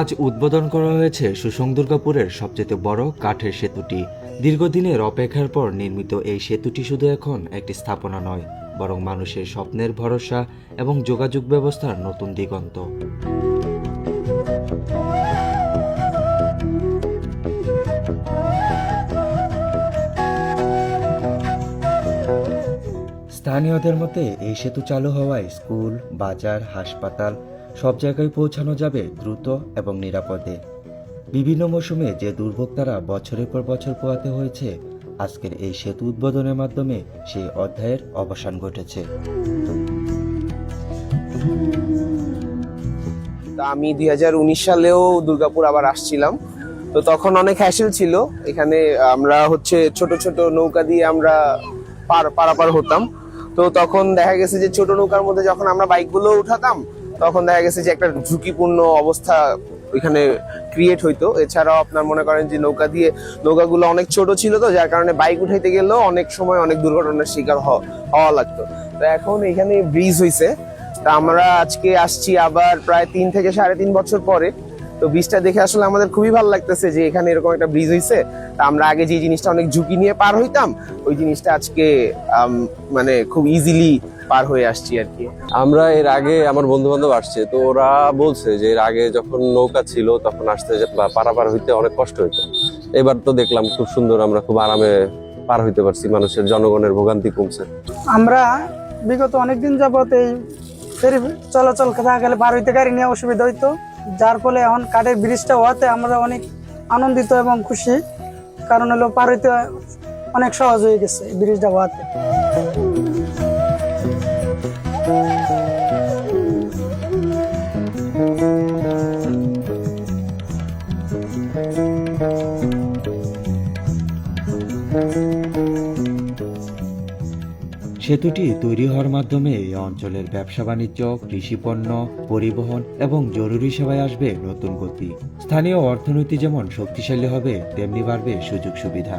আজ উদ্বোধন করা হয়েছে সুসং দুর্গাপুরের সবচেয়ে বড় কাঠের সেতুটি। দীর্ঘদিনের অপেক্ষার পর নির্মিত এই সেতুটি শুধু এখন একটি স্থাপনা নয়, বরং মানুষের স্বপ্নের ভরসা এবং যোগাযোগ ব্যবস্থার নতুন দিগন্ত। স্থানীয়দের মতে, এই সেতু চালু হওয়ায় স্কুল, বাজার, হাসপাতাল সব জায়গায় পৌঁছানো যাবে দ্রুত এবং নিরাপদে। বিভিন্ন মৌসুমে যে দুর্ভোগ তারা বছরের পর বছর পোয়াতে হয়েছে, আজকের এই সেতু উদ্বোধনের মাধ্যমে সেই অধ্যায়ের অবসান ঘটেছে। আমি দুই হাজার উনিশ সালেও দুর্গাপুর আবার আসছিলাম। তো তখন অনেক হ্যাসেল ছিল। এখানে আমরা হচ্ছে ছোট ছোট নৌকা দিয়ে আমরা পার, পারাপার হতাম। তো তখন দেখা গেছে যে ছোট নৌকার মধ্যে যখন আমরা বাইকগুলো উঠাতাম তখন দেখা গেছে যে একটা ঝুঁকিপূর্ণ অবস্থা ওইখানে ক্রিয়েট হইতো। এছাড়াও আপনার মনে করেন যে নৌকা দিয়ে, নৌকাগুলো অনেক ছোট ছিল তো, যার কারণে বাইক উঠাইতে গেলেও অনেক সময় অনেক দুর্ঘটনার শিকার হওয়া লাগতো। তো এখন এখানে ব্রিজ হইছে। তা আমরা আজকে আসছি আবার প্রায় তিন থেকে সাড়ে তিন বছর পরে। তো ব্রিজটা দেখে আসলে আমাদের খুবই ভালো লাগতেছে যে এখানে এরকম একটা ব্রিজ হইছে। তা আমরা আগে যে জিনিসটা অনেক ঝুঁকি নিয়ে পার হইতাম, ওই জিনিসটা আজকে মানে খুব ইজিলি পার হয়ে আসছি আর কি। আমরা এর আগে আমার বন্ধু বান্ধব আসছে তো ওরা বলছে যে এর আগে যখন নৌকা ছিল তখন আসতে যে- বা পারাপার হইতে অনেক কষ্ট হইতো। এবার তো দেখলাম খুব সুন্দর আমরা খুব আরামে পার হইতে পারছি মানুষের জনগণের ভোগান্তি কমছে। আমরা বিগত অনেকদিন যাবত এই ফেরি চলাচল থাকা গেলে পার হইতে গাড়ি নিয়ে অসুবিধা হইতো। যার ফলে এখন কাঠের ব্রিজটা হওয়াতে আমরা অনেক আনন্দিত এবং খুশি। কারণ হলো পার হইতে অনেক সহজ হয়ে গেছে এই ব্রিজটা হওয়াতে। সেতুটি তৈরি হওয়ার মাধ্যমে এই অঞ্চলের ব্যবসা বাণিজ্য কৃষিপণ্য পরিবহন এবং জরুরি সেবায় আসবে নতুন গতি। স্থানীয় অর্থনীতি যেমন শক্তিশালী হবে, তেমনি বাড়বে সুযোগ সুবিধা